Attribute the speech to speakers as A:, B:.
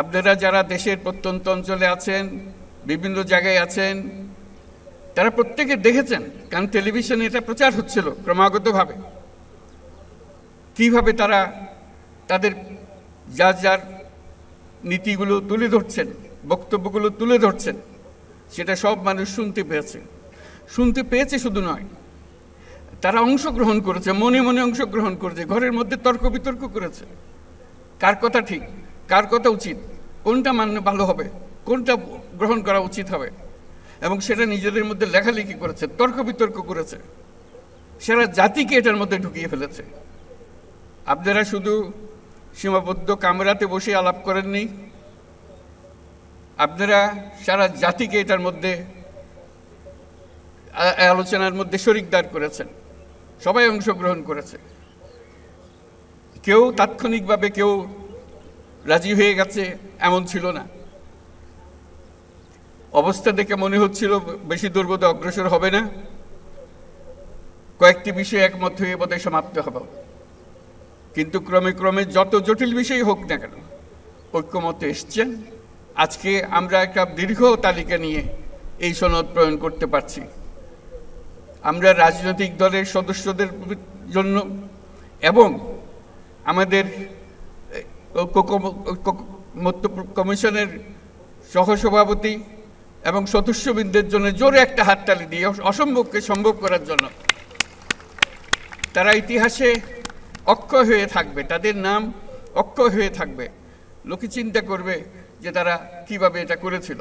A: আপনারা যারা দেশের প্রত্যন্ত অঞ্চলে আছেন, বিভিন্ন জায়গায় আছেন, তারা প্রত্যেকে দেখেছেন কারণ টেলিভিশনে এটা প্রচার হচ্ছিল ক্রমাগতভাবে। কীভাবে তারা তাদের যার যার নীতিগুলো তুলে ধরছেন, বক্তব্যগুলো তুলে ধরছেন, সেটা সব মানুষ শুনতে পেয়েছে। শুনতে পেয়েছে শুধু নয়, তারা অংশগ্রহণ করেছে, মনে মনে অংশগ্রহণ করেছে, ঘরের মধ্যে তর্ক বিতর্ক করেছে। কার কথা ঠিক? কার কথা উচিত? কোনটা মানলে ভালো হবে? কোনটা গ্রহণ করা উচিত হবে? এবং সেটা নিজেদের মধ্যে লেখালেখি করেছে, তর্ক বিতর্ক করেছে। সারা জাতিকে এটার মধ্যে ঢুকিয়ে ফেলেছে। আপনারা শুধু সীমাবদ্ধ কামরাতে বসে আলাপ করেননি। আপনারা সারা জাতিকে এটার মধ্যে আলোচনার মধ্যে শরিকদার করেছেন। সবাই অংশগ্রহণ করেছে। কেউ তাৎক্ষণিকভাবে কেউ রাজি হয়ে গেছে, এমন ছিল না। অবস্থা দেখে মনে হচ্ছিল বেশি দুর্বোধ অগ্রসর হবে না। কয়েকটি বিষয়ে একমত হয়ে বোধহয় সমাপ্ত হবে। কিন্তু ক্রমে ক্রমে যত জটিল বিষয় হোক না কেন, ঐক্যমতে এসছেন আজকে আমরা একটা দীর্ঘ তালিকা নিয়ে এই সনদ প্রণয়ন করতে পারছি। আমরা রাজনৈতিক দলের সদস্যদের জন্য এবং আমাদের কমিশনের সহসভাপতি এবং সদস্যবৃন্দের জন্য জোরে একটা হাততালি দিয়ে অসম্ভবকে সম্ভব করার জন্য। তারা ইতিহাসে অক্ষয় হয়ে থাকবে, তাদের নাম অক্ষয় হয়ে থাকবে। লোকে চিন্তা করবে যে তারা কীভাবে এটা করেছিল।